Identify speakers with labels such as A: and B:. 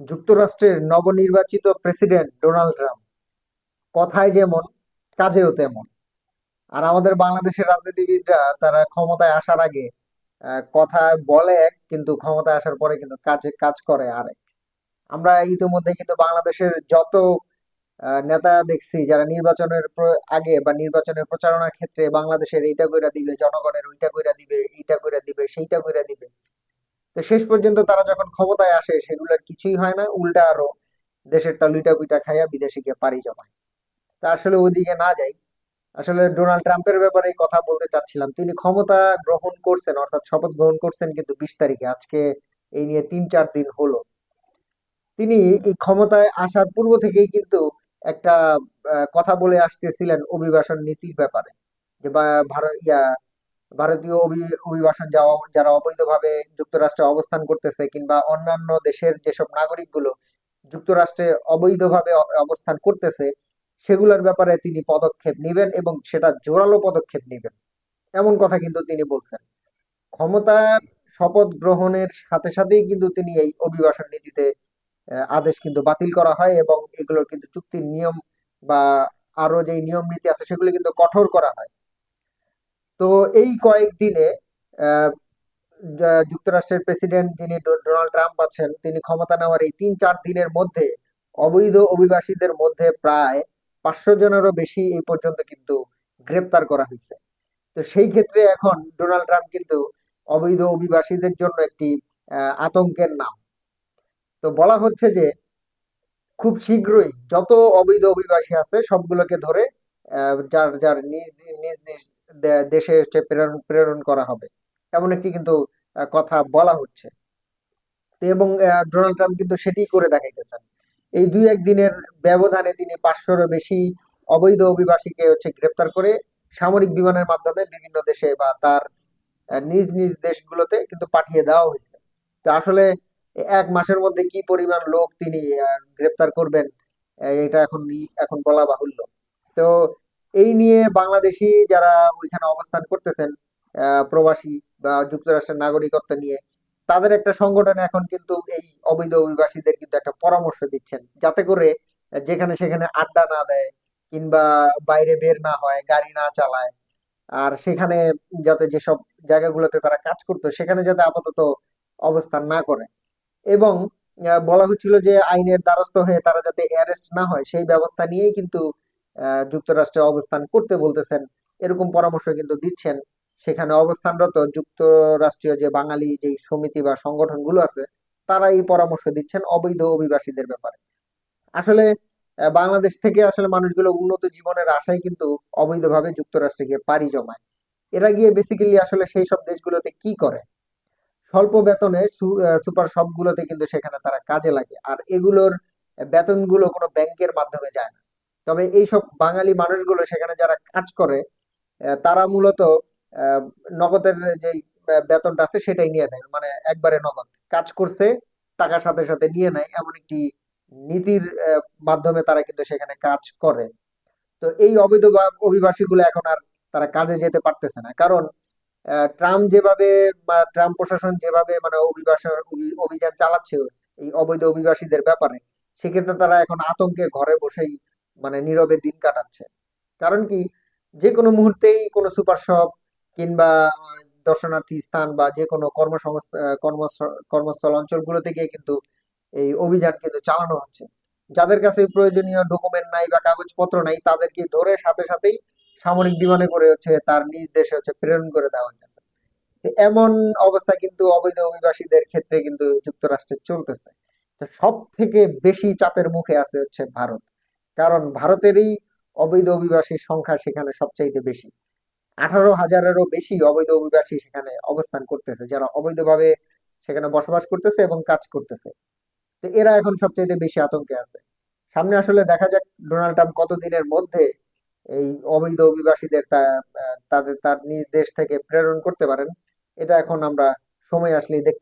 A: যুক্তরাষ্ট্রের নবনির্বাচিত president Donald Trump. কথায় যেমন, কাজেও তেমন। আর আমাদের বাংলাদেশের রাজনীতিবিদরা তারা ক্ষমতায় আসার আগে কথা বলে এক, কিন্তু ক্ষমতায় আসার পরে কিন্তু কাজে কাজ করে আরেক। আমরা ইতিমধ্যে কিন্তু বাংলাদেশের যত নেতা দেখছি, যারা নির্বাচনের আগে বা নির্বাচনের প্রচারণার ক্ষেত্রে বাংলাদেশের এইটা কইরা দিবে, জনগণের ওইটা কইরা দিবে, এইটা কইরা দিবে, সেইটা কইরা দিবে তো শেষ পর্যন্ত তারা যখন ক্ষমতায় আসে সেগুলোর কিছুই হয় না। উল্টা আরও দেশের লুইটা পুইটা খাইয়া বিদেশে গিয়ে পাড়ি জমায়। তা আসলে ওইদিকে না যাই। আসলে ডোনাল্ড ট্রাম্পের ব্যাপারে কথা বলতে চাচ্ছিলাম। তিনি ক্ষমতা গ্রহণ করছেন, অর্থাৎ শপথ গ্রহণ করছেন কিন্তু বিশ তারিখে। আজকে এই নিয়ে তিন চার দিন হলো। তিনি এই ক্ষমতায় আসার পূর্ব থেকেই কিন্তু একটা কথা বলে আসতেছিলেন অভিবাসন নীতির ব্যাপারে। যে ভারত, ইয়া ভারতীয় অভি- অভিবাসন যাওয়া, যারা অবৈধভাবে যুক্তরাষ্ট্রে অবস্থান করতেছে কিংবা অন্যান্য দেশের যেসব নাগরিকগুলো যুক্তরাষ্ট্রে অবৈধভাবে অবস্থান করতেছে, সেগুলোর ব্যাপারে তিনি পদক্ষেপ নেবেন এবং সেটা জোরালো পদক্ষেপ নেবেন। এমন কথা কিন্তু তিনি বলছেন। ক্ষমতার শপথ গ্রহণের সাথে সাথেই কিন্তু তিনি এই অভিবাসন নীতিতে আদেশ কিন্তু বাতিল করা হয় এবং এগুলোর কিন্তু চুক্তির নিয়ম বা আরও যে নিয়ম নীতি আছে সেগুলো কিন্তু কঠোর করা হয়। তো এই কয়েকদিনে যুক্তরাষ্ট্রের প্রেসিডেন্ট যিনি ডোনাল্ড ট্রাম্প আছেন, তিনি ক্ষমতা নেওয়ার এই তিন চার দিনের মধ্যে, অবৈধ অভিবাসীদের মধ্যে প্রায় পাঁচশো জনেরও বেশি এই পর্যন্ত কিন্তু গ্রেপ্তার করা হয়েছে। তো সেই ক্ষেত্রে এখন ডোনাল্ড ট্রাম্প কিন্তু অবৈধ অভিবাসীদের জন্য একটি আতঙ্কের নাম। তো বলা হচ্ছে যে, খুব শীঘ্রই যত অবৈধ অভিবাসী আছে সবগুলোকে ধরে যার যার নিজ নিজ দেশে হচ্ছে প্রেরণ প্রেরণ করা হবে। এমন একটি কিন্তু কথা বলা হচ্ছে। এবং ডোনাল্ড ট্রাম্প কিন্তু সেটি করে দেখাইতেছেন। এই দুই একদিনের ব্যবধানে তিনি পাঁচশোরও বেশি অবৈধ অভিবাসীকে হচ্ছে গ্রেপ্তার করে সামরিক বিমানের মাধ্যমে বিভিন্ন দেশে বা তার নিজ নিজ দেশগুলোতে কিন্তু পাঠিয়ে দেওয়া হয়েছে। তো আসলে এক মাসের মধ্যে কি পরিমাণ লোক তিনি গ্রেপ্তার করবেন এটা এখন এখন বলা বাহুল্য। তো এই নিয়ে বাংলাদেশি যারা ওইখানে অবস্থান করতেছেন প্রবাসী বা যুক্তরাষ্ট্রের নাগরিকত্ব নিয়ে, তাদের একটা সংগঠন এখন কিন্তু এই অবৈধ অভিবাসীদের কিন্তু একটা পরামর্শ দিচ্ছেন। যাতে করে যেখানে সেখানে আড্ডা না দেয় কিংবা বাইরে বের না হয়, গাড়ি না চালায়। আর সেখানে যাতে যেসব জায়গাগুলোতে তারা কাজ করতো, সেখানে যাতে আপাতত অবস্থান না করে। এবং বলা হচ্ছিল যে আইনের দ্বারস্থ হয়ে তারা যাতে অ্যারেস্ট না হয়, সেই ব্যবস্থা নিয়েই কিন্তু যুক্তরাষ্ট্রে অবস্থান করতে বলতেছেন। এরকম পরামর্শ কিন্তু দিচ্ছেন। সেখানে অবস্থানরত যুক্তরাষ্ট্রীয় যে বাঙালি যে সমিতি বা সংগঠনগুলো আছে, তারা এই পরামর্শ দিচ্ছেন অবৈধ অভিবাসীদের ব্যাপারে। আসলে বাংলাদেশ থেকে আসলে মানুষগুলো উন্নত জীবনের আশায় কিন্তু অবৈধভাবে যুক্তরাষ্ট্রে গিয়ে পাড়ি জমায়। এরা গিয়ে বেসিক্যালি আসলে সেই সব দেশগুলোতে কি করে? স্বল্প বেতনে সুপার শপ গুলোতে কিন্তু সেখানে তারা কাজে লাগে। আর এগুলোর বেতনগুলো কোনো ব্যাংকের মাধ্যমে যায় না। তবে এইসব বাঙালি মানুষগুলো সেখানে যারা কাজ করে তারা মূলত নগদের যে বেতনটা আছে সেটাই নিয়ে দেয় মানে একবারে নগদ। কাজ করছে, টাকার সাথে সাথে নিয়ে নেয়। এমন একটি নীতির মাধ্যমে তারা কিন্তু সেখানে কাজ করে। তো এই অবৈধ অভিবাসীগুলো এখন আর তারা কাজে যেতে পারতেছে না। কারণ ট্রাম্প যেভাবে বা, ট্রাম্প প্রশাসন যেভাবে মানে অভিবাসন অভিযান চালাচ্ছে, এই অবৈধ অভিবাসীদের ব্যাপারে, সেক্ষেত্রে তারা এখন আতঙ্কে ঘরে বসেই মানে নীরবে দিন কাটাচ্ছে। কারণ কি? যে কোনো মুহূর্তেই কোনো সুপার শপ কিংবা দর্শনার্থী স্থান বা যে কোনো কর্মসংস্থা কর্মস্থল কিন্তু এই অভিযান কিন্তু চালানো হচ্ছে। যাদের কাছে প্রয়োজনীয় ডকুমেন্ট নাই বা কাগজপত্র নাই, তাদেরকে ধরে সাথে সাথেই সামরিক বিমানে করে হচ্ছে তার নিজ দেশে হচ্ছে প্রেরণ করে দেওয়া তো এমন অবস্থা কিন্তু অবৈধ অভিবাসীদের ক্ষেত্রে কিন্তু যুক্তরাষ্ট্রে চলতেছে। সব থেকে বেশি চাপের মুখে আছে হচ্ছে ভারত। কারণ ভারতেরই অবৈধ অভিবাসীর সংখ্যা সেখানে সবচাইতে বেশি। আঠারো হাজারেরও বেশি অবৈধ অভিবাসী সেখানে অবস্থান করতেছে, যারা অবৈধভাবে সেখানে বসবাস করতেছে এবং কাজ করতেছে। তো এরা এখন সবচাইতে বেশি আতঙ্কে আছে। সামনে আসলে দেখা যাক ডোনাল্ড ট্রাম্প কতদিনের মধ্যে এই অবৈধ অভিবাসীদের তাদের, তার নিজ দেশ থেকে প্রেরণ করতে পারেন। এটা এখন আমরা সময় আসলেই দেখতে